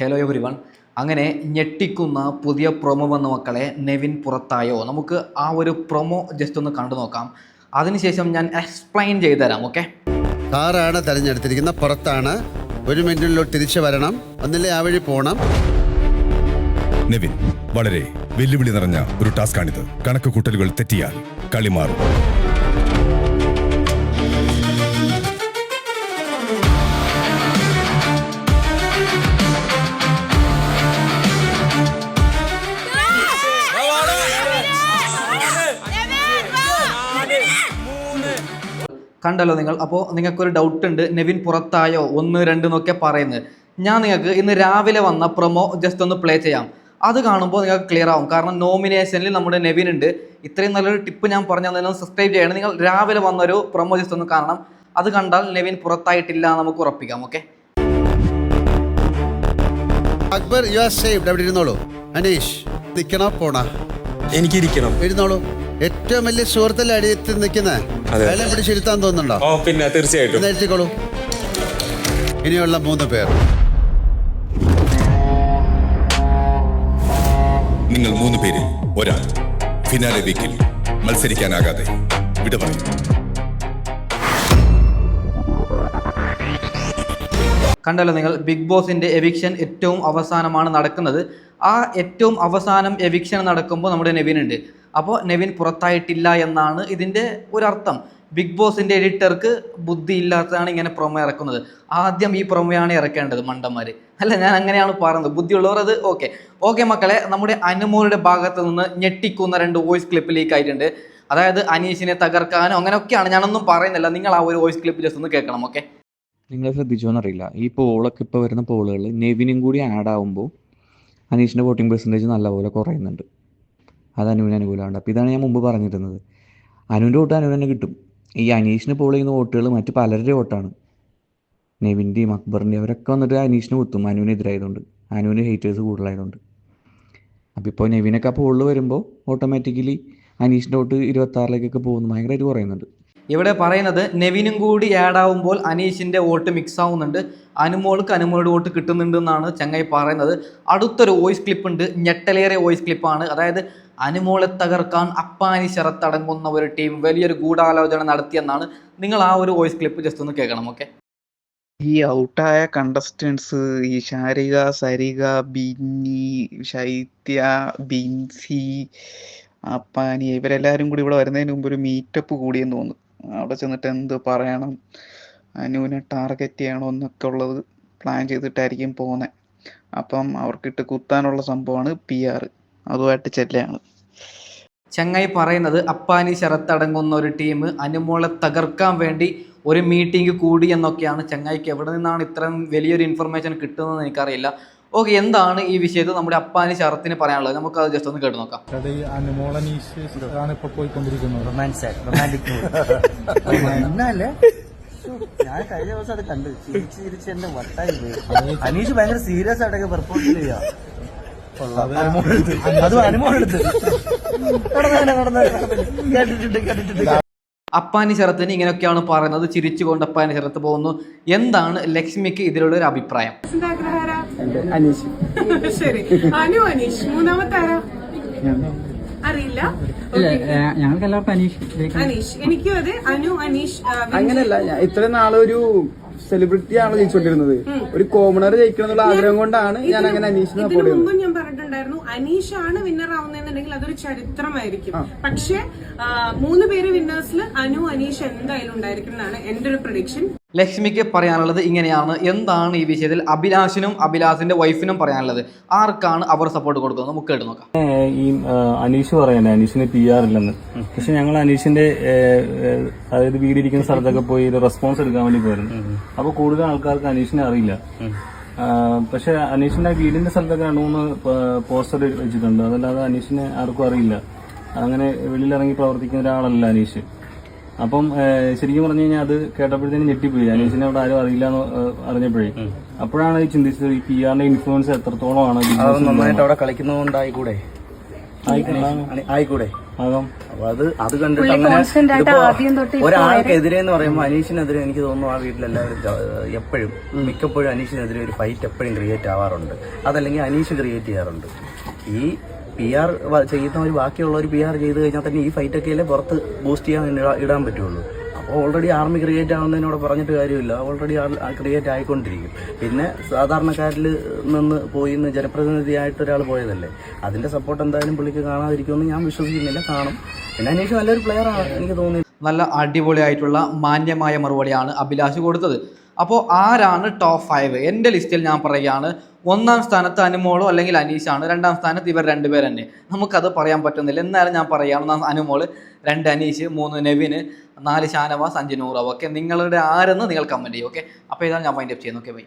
Hello every one അങ്ങനെ ഞെട്ടിക്കുന്ന പുതിയ പ്രൊമോ വന്ന മക്കളെ നെവിൻ പുറത്തായോ? നമുക്ക് ആ ഒരു പ്രൊമോ ജസ്റ്റ് ഒന്ന് കണ്ടു നോക്കാം. അതിനുശേഷം ഞാൻ എക്സ്പ്ലെയിൻ ചെയ്തു തരാം ഓക്കെ കാറാണ് തിരഞ്ഞെടുത്തിരിക്കുന്ന പുറത്താണ്. ഒരു മിനിറ്റിനുള്ളിൽ തിരിച്ചു വരണം. ഒന്നില്ലേ ആ വഴി പോകണം നെവിൻ വളരെ വെല്ലുവിളി നിറഞ്ഞ ഒരു ടാസ്ക് ആണിത്. കണക്ക് കൂട്ടലുകൾ തെറ്റിയാൽ കളി മാറും. കണ്ടല്ലോ നിങ്ങൾ. അപ്പോൾ നിങ്ങൾക്കൊരു ഡൗട്ട് ഉണ്ട്. നെവിൻ പുറത്തായോ? ഒന്ന് രണ്ട് എന്നൊക്കെ പറയുന്നത്. ഞാൻ നിങ്ങൾക്ക് ഇന്ന് രാവിലെ വന്ന പ്രൊമോ ജസ്റ്റ് ഒന്ന് പ്ലേ ചെയ്യാം. അത് കാണുമ്പോൾ നിങ്ങൾക്ക് ക്ലിയർ ആവും. കാരണം നോമിനേഷനിൽ നമ്മുടെ നെവിൻ ഉണ്ട്. ഇത്രയും നല്ലൊരു ടിപ്പ് ഞാൻ പറഞ്ഞു തന്നെ സബ്സ്ക്രൈബ് ചെയ്യണം. നിങ്ങൾ രാവിലെ വന്നൊരു പ്രൊമോ ജസ്റ്റ് ഒന്ന് കാണണം. അത് കണ്ടാൽ നെവിൻ പുറത്തായിട്ടില്ല എന്ന് നമുക്ക് ഉറപ്പിക്കാം. Okay Akbar you are safe അവിടെ ഇരുന്നോളൂ. അനീഷ് നിൽക്കണോ പോണ? എനിക്കിരിക്കണം. ഇരുന്നോളൂ. ഏറ്റവും വലിയ സുഹൃത്തല്ലേ അടിയത്തിൽ നിൽക്കുന്ന അതെ. അയാളെ പിടിച്ചിരുത്താൻ തോന്നുന്നുണ്ടോ? ഓ പിന്നെ തീർച്ചയായിട്ടും. ഒന്ന് എഴുതിക്കോളൂ. ഇനിയുള്ള മൂന്ന് പേർ. നിങ്ങൾ മൂന്ന് പേര് ഒരാൾ. ഫിനാലെ വീക്കിൽ മത്സരിക്കാനാകാതെ വിട പറയും. കണ്ടല്ലോ നിങ്ങൾ ബിഗ് ബോസിന്റെ എവിക്ഷൻ ഏറ്റവും അവസാനമാണ് നടക്കുന്നത്. ആ ഏറ്റവും അവസാനം എവിക്ഷൻ നടക്കുമ്പോൾ നമ്മുടെ നെവിൻ ഉണ്ട്. അപ്പോൾ നെവിൻ പുറത്തായിട്ടില്ല എന്നാണ് ഇതിന്റെ ഒരർത്ഥം. ബിഗ് ബോസിന്റെ എഡിറ്റർക്ക് ബുദ്ധി ഇല്ലാത്തതാണ് ഇങ്ങനെ പ്രൊമോ ഇറക്കുന്നത്. ആദ്യം ഈ പ്രൊമോയാണ് ഇറക്കേണ്ടത് മണ്ടന്മാർ അല്ല ഞാൻ അങ്ങനെയാണ് പറയുന്നത്. ബുദ്ധിയുള്ളവർ അത് ഓക്കെ ഓക്കെ മക്കളെ നമ്മുടെ അനുമോളുടെ ഭാഗത്ത് നിന്ന് ഞെട്ടിക്കുന്ന രണ്ട് വോയിസ് ക്ലിപ്പ് ലീക്ക് ആയിട്ടുണ്ട് അതായത് അനീഷിനെ തകർക്കാനോ അങ്ങനെയൊക്കെയാണ്. ഞാനൊന്നും പറയുന്നില്ല. നിങ്ങൾ ആ ഒരു വോയിസ് ക്ലിപ്പ് ജസ്റ്റ് ഒന്ന് കേൾക്കണം ഓക്കെ നിങ്ങൾ ശ്രദ്ധിച്ചോന്നറിയില്ല ഈ പോളൊക്കെ ഇപ്പോൾ വരുന്ന പോളുകൾ നെവിനും കൂടി ആഡ് ആവുമ്പോൾ അനീഷിന്റെ വോട്ടിംഗ് പെർസെന്റേജ് നല്ലപോലെ കുറയുന്നുണ്ട്. അത് അനുവിന് അനുകൂലമാണ്. അപ്പോൾ ഇതാണ് ഞാൻ മുമ്പ് പറഞ്ഞിരുന്നത്. അനുവിന്റെ വോട്ട് അനുവിന് തന്നെ കിട്ടും. ഈ അനീഷിന് പോൾ ചെയ്യുന്ന വോട്ടുകൾ മറ്റ് പലരുടെ വോട്ടാണ്. നെവിന്റെയും അക്ബറിന്റെയും അവരൊക്കെ വന്നിട്ട് അനീഷിന് കുത്തും. അനുവിനെതിരായതുകൊണ്ട് അനുവിന് ഹേറ്റേഴ്സ് കൂടുതലായതുകൊണ്ട്. അപ്പോൾ ഇപ്പോൾ നെവിനൊക്കെ പോളിൽ വരുമ്പോൾ ഓട്ടോമാറ്റിക്കലി അനീഷിന്റെ വോട്ട് ഇരുപത്താറിലേക്കൊക്കെ പോകുന്നു. ഭയങ്കരമായിട്ട് കുറയുന്നുണ്ട്. ഇവിടെ പറയുന്നത് നെവിനും കൂടി ആഡ് ആവുമ്പോൾ അനീഷിന്റെ വോട്ട് മിക്സ് ആവുന്നുണ്ട്. അനുമോൾക്ക് അനുമോളുടെ വോട്ട് കിട്ടുന്നുണ്ട് എന്നാണ് ചങ്ങായി പറയുന്നത്. അടുത്തൊരു വോയിസ് ക്ലിപ്പ് ഉണ്ട്. ഞെട്ടലേറെ വോയിസ് ക്ലിപ്പാണ് അതായത് അനുമോളെ തകർക്കാൻ അപ്പാനി ശരത്തടങ്ങുന്ന ഒരു ടീം വലിയൊരു ഗൂഢാലോചന നടത്തിയെന്നാണ് നിങ്ങൾ ആ ഒരു വോയിസ് ക്ലിപ്പ് ജസ്റ്റ് ഒന്ന് കേൾക്കണം ഓക്കെ ഈ ഔട്ടായ കണ്ടസ്റ്റൻസ് ഈ ശാരിക സരിക ബിന്നി ശൈത്യ ബിൻസി അപ്പാനി ഇവരെല്ലാവരും കൂടി ഇവിടെ വരുന്നതിന് മുമ്പ് ഒരു മീറ്റപ്പ് കൂടിയെന്ന് തോന്നുന്നു. അവിടെ ചെന്നിട്ട് എന്ത് പറയണം? അനുവിനെ ടാർഗറ്റ് ചെയ്യണോ എന്നൊക്കെ ഉള്ളത് പ്ലാൻ ചെയ്തിട്ടായിരിക്കും പോകുന്നത് അപ്പം അവർക്കിട്ട് കുത്താനുള്ള സംഭവമാണ് പി ആർ അതുമായിട്ട് ചെല്ലുകയാണ് ചങ്ങായി പറയുന്നത് അപ്പാനി ശരത്തടങ്ങുന്ന ഒരു ടീം അനുമോളെ തകർക്കാൻ വേണ്ടി ഒരു മീറ്റിംഗ് കൂടി എന്നൊക്കെയാണ് ചങ്ങായിക്ക്. എവിടെ നിന്നാണ് ഇത്രയും വലിയൊരു ഇൻഫർമേഷൻ കിട്ടുന്നതെന്ന് എനിക്കറിയില്ല. ഓക്കെ എന്താണ് ഈ വിഷയത്തിൽ നമ്മുടെ അപ്പാനി ശരത്തിന് പറയാനുള്ളത്? നമുക്ക് അത് ജസ്റ്റ് ഒന്ന് കേട്ട് നോക്കാം. ആണ് ഇപ്പൊ പോയിക്കൊണ്ടിരിക്കുന്നത് എന്നല്ലേ ഞാൻ കഴിഞ്ഞ ദിവസം അത് കണ്ടു. ചിരിച്ച് ചിരിച്ച് എന്റെ വട്ടായി പോയി. അനീഷ് ഭയങ്കര സീരിയസ് ആയിട്ടൊക്കെ പെർഫോം ചെയ്യാ അതും അനുമോളെടുത്ത് കേട്ടിട്ടുണ്ട് കേട്ടിട്ടുണ്ട്. അപ്പാനി ശരത്തിന് ഇങ്ങനെയൊക്കെയാണ് പറയുന്നത്. ചിരിച്ചുകൊണ്ട് അപ്പാനി ശരത്ത് പോകുന്നു. എന്താണ് ലക്ഷ്മിക്ക് ഇതിലുള്ള ഒരു അഭിപ്രായം? അനീഷ്. ശരി. അനു അനീഷ്. മൂന്നാമത്തെ ആരാ? അറിയില്ല. ഞങ്ങൾക്ക് എല്ലാവർക്കും അനീഷ്. അനീഷ്. എനിക്കും അതെ. അനു അനീഷ് അങ്ങനെയല്ല ഇത്രയും നാളെ ഒരു സെലിബ്രിറ്റി ആണ് ജയിച്ചുകൊണ്ടിരുന്നത് ഒരു കോമണർ ജയിക്കണം എന്നുള്ള ആഗ്രഹം കൊണ്ടാണ് ഞാൻ അങ്ങനെ അനീഷിനെ ഇതിനു സപ്പോർട്ട് മുമ്പ് ഞാൻ പറഞ്ഞിട്ടുണ്ടായിരുന്നു അനീഷ് ആണ് വിന്നർ ആവുന്നതെന്നുണ്ടെങ്കിൽ അതൊരു ചരിത്രമായിരിക്കും. പക്ഷെ മൂന്ന് പേര് വിന്നേഴ്സിൽ അനു അനീഷ് എന്തായാലും ഉണ്ടായിരിക്കും എന്നാണ് എന്റെ ഒരു പ്രഡിക്ഷൻ ലക്ഷ്മിക്ക് പറയാനുള്ളത് ഇങ്ങനെയാണ്. എന്താണ് ഈ വിഷയത്തിൽ അഭിലാഷിനും അഭിലാഷിന്റെ വൈഫിനും പറയാനുള്ളത്? ആർക്കാണ് അവർ സപ്പോർട്ട് കൊടുക്കുന്നത് നമുക്ക് കേട്ട് നോക്കാം. ഈ അനീഷ് പറയണ്ടേ അനീഷിന് പി ആർ ഇല്ലെന്ന്. പക്ഷെ ഞങ്ങൾ അനീഷിന്റെ അതായത് വീടിരിക്കുന്ന സ്ഥലത്തൊക്കെ പോയി റെസ്പോൺസ് എടുക്കാൻ വേണ്ടി പോയിരുന്നു. അപ്പൊ കൂടുതൽ ആൾക്കാർക്ക് അനീഷിനെ അറിയില്ല. പക്ഷെ അനീഷിന്റെ വീടിന്റെ സ്ഥലത്തൊക്കെ രണ്ട് മൂന്ന് പോസ്റ്റർ വെച്ചിട്ടുണ്ട്. അതല്ലാതെ അനീഷിനെ ആർക്കും അറിയില്ല. അങ്ങനെ വെളിയിലിറങ്ങി പ്രവർത്തിക്കുന്ന ഒരാളല്ല അനീഷ്. അപ്പം ശരിക്കും പറഞ്ഞു കഴിഞ്ഞാൽ അത് കേട്ടപ്പോഴത്തേനും ഞെട്ടിപ്പോയി. അനീഷിനെ അവിടെ ആരും അറിയില്ല എന്ന് അറിഞ്ഞപ്പോഴേ. അപ്പോഴാണ് ഈ ചിന്തിച്ചത് ഈ പി ആറിന്റെ ഇൻഫ്ലുവൻസ് എത്രത്തോളം ആണ് നന്നായിട്ട് അവിടെ കളിക്കുന്നതുകൊണ്ടായിക്കൂടെ. ആയിക്കൂടെ? അത് അത് കണ്ടിട്ട് ഒരാൾക്കെതിരെ എന്ന് പറയുമ്പോൾ അനീഷിനെതിരെ എനിക്ക് തോന്നുന്നു ആ വീട്ടിലെല്ലാവരും എല്ലാവരും എപ്പോഴും മിക്കപ്പോഴും അനീഷിനെതിരെ ഒരു ഫൈറ്റ് എപ്പോഴും ക്രിയേറ്റ് ആവാറുണ്ട്. അതല്ലെങ്കിൽ അനീഷ് ക്രിയേറ്റ് ചെയ്യാറുണ്ട്. ഈ പി ആർ ബാക്കിയുള്ള ഒരു പി ആർ ചെയ്ത് കഴിഞ്ഞാൽ തന്നെ ഈ ഫൈറ്റ് ഒക്കെ അല്ലേ പുറത്ത് ബൂസ്റ്റ് ചെയ്യാൻ ഇടാൻ പറ്റുള്ളൂ. അപ്പോൾ ഓൾറെഡി ആർമി ക്രിയേറ്റ് ആവുന്നതിനോട് പറഞ്ഞിട്ട് കാര്യമില്ല. ഓൾറെഡി ക്രിയേറ്റ് ആയിക്കൊണ്ടിരിക്കും. പിന്നെ സാധാരണക്കാരിൽ നിന്ന് പോയി ഇന്ന് ജനപ്രതിനിധിയായിട്ട് ഒരാൾ പോയതല്ലേ. അതിന്റെ സപ്പോർട്ട് എന്തായാലും പുള്ളിക്ക് കാണാതിരിക്കുമെന്ന് ഞാൻ വിശ്വസിക്കുന്നില്ല. കാണും. പിന്നെ അന്വേഷിച്ച് നല്ലൊരു പ്ലെയറാണ് എനിക്ക് തോന്നി നല്ല അടിപൊളിയായിട്ടുള്ള മാന്യമായ മറുപടിയാണ് അഭിലാഷ് കൊടുത്തത്. അപ്പോൾ ആരാണ് ടോപ്പ് ഫൈവ് എന്റെ ലിസ്റ്റിൽ ഞാൻ പറയുകയാണ് ഒന്നാം സ്ഥാനത്ത് അനുമോളോ അല്ലെങ്കിൽ അനീഷാണ്. രണ്ടാം സ്ഥാനത്ത് ഇവർ രണ്ടുപേർ തന്നെ നമുക്കത് പറയാൻ പറ്റുന്നില്ല. എന്നാലും ഞാൻ പറയാം. ഒന്നാം അനുമോൾ രണ്ട് അനീഷ് മൂന്ന് നെവിന് നാല് ഷാനവാസ് അഞ്ച് നൂറാവ് ഓക്കെ? നിങ്ങളുടെ ആരെന്ന് നിങ്ങൾ കമന്റ് ചെയ്യും. ഓക്കെ? അപ്പോൾ ഇതാണ് ഞാൻ ഫൈൻഡ് അപ്പ് ചെയ്യുന്നത്. Okay bye